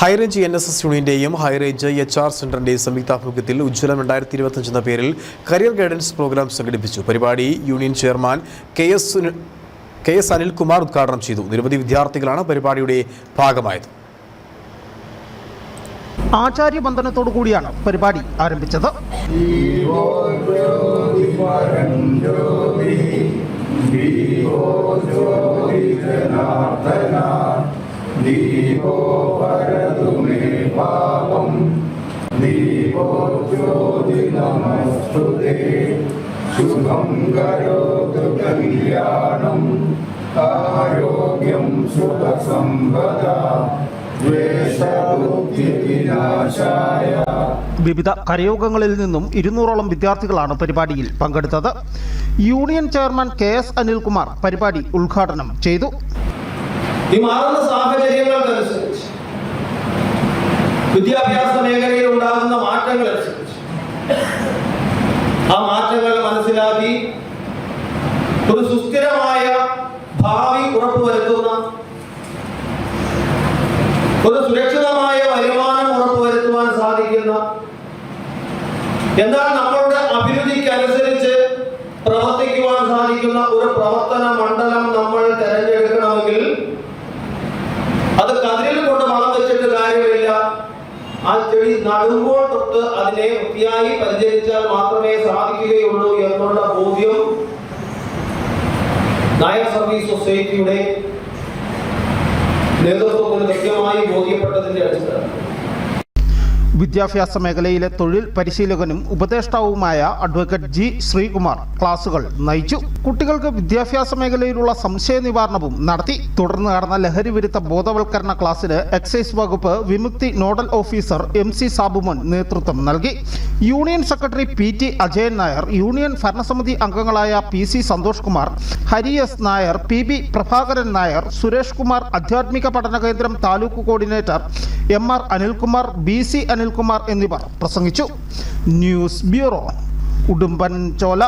High Range N S S യൂണിയന്റെയും high range H R സെന്ററിന്റെയും സംയുക്താഭിമുഖ്യത്തിൽ ഉജ്ജ്വലം രണ്ടായിരത്തി ഇരുപത്തഞ്ച് എന്ന പേരിൽ കരിയർ ഗൈഡൻസ് പ്രോഗ്രാം സംഘടിപ്പിച്ചു. പരിപാടി union chairman K S K S Anilkumar ഉദ്ഘാടനം ചെയ്തു. നിരവധി വിദ്യാർത്ഥികളാണ് പരിപാടിയുടെ ഭാഗമായത്. ആചാര്യബന്ധനത്തോടു കൂടിയാണ് പരിപാടി ആരംഭിച്ചത്. ദീപോ വരതു ദീപോജ്യോതി നമസ്തുതേ ശുഭം കരോതു കല്യാണം ആരോഗ്യം സുഖസമ്പദ. ദ്വേഷബുദ്ധി വിനാശായ വിവിധ കരയോഗങ്ങളിൽ നിന്നും ഇരുന്നൂറോളം വിദ്യാർത്ഥികളാണ് പരിപാടിയിൽ പങ്കെടുത്തത്. Union chairman K S Anilkumar പരിപാടി ഉദ്ഘാടനം ചെയ്തു. ഈ മാറുന്ന സാഹചര്യങ്ങൾക്കനുസരിച്ച് വിദ്യാഭ്യാസ മേഖലയിൽ ഉണ്ടാകുന്ന മാറ്റങ്ങൾ അനുസരിച്ച്. ആ മാറ്റങ്ങൾ മനസ്സിലാക്കി ഒരു സുസ്ഥിരമായ ഭാവി ഉറപ്പുവരുത്തുന്ന ഒരു സുരക്ഷിതമായ വരുമാനം ഉറപ്പുവരുത്തുവാൻ സാധിക്കുന്ന എന്നാൽ ആ ചെടി നടുമ്പോൾ തൊട്ട് അതിനെ വൃത്തിയായി പരിചരിച്ചാൽ മാത്രമേ സാധിക്കുകയുള്ളൂ എന്നുള്ള ബോധ്യം നായർ സർവീസ് സൊസൈറ്റിയുടെ നേതൃത്വത്തിന് കൃത്യമായി ബോധ്യപ്പെട്ടതിന്റെ അടിസ്ഥാനത്തിൽ വിദ്യാഭ്യാസ മേഖലയിലെ തൊഴിൽ പരിശീലകനും ഉപദേഷ്ടാവുമായ അഡ്വക്കേറ്റ് ജി ശ്രീകുമാർ ക്ലാസുകൾ നയിച്ചു. കുട്ടികൾക്ക് വിദ്യാഭ്യാസ മേഖലയിലുള്ള സംശയ നിവാരണവും നടത്തി. തുടർന്ന് നടന്ന ലഹരി വിരുദ്ധ ബോധവൽക്കരണ ക്ലാസ്സിന് എക്സൈസ് വകുപ്പ് Vimukthi nodal officer M C Sabumon നേതൃത്വം നൽകി. Union secretary P T Ajayan Nair union ഭരണസമിതി അംഗങ്ങളായ P C Santhosh Kumar Hari S Nair P B Prabhakaran Nair Suresh Kumar ആധ്യാത്മിക പഠന കേന്ദ്രം taluk coordinator M R Anilkumar B C Anilkumar എന്നിവർ പ്രസംഗിച്ചു. News bureau ഉടുമ്പൻ ചോല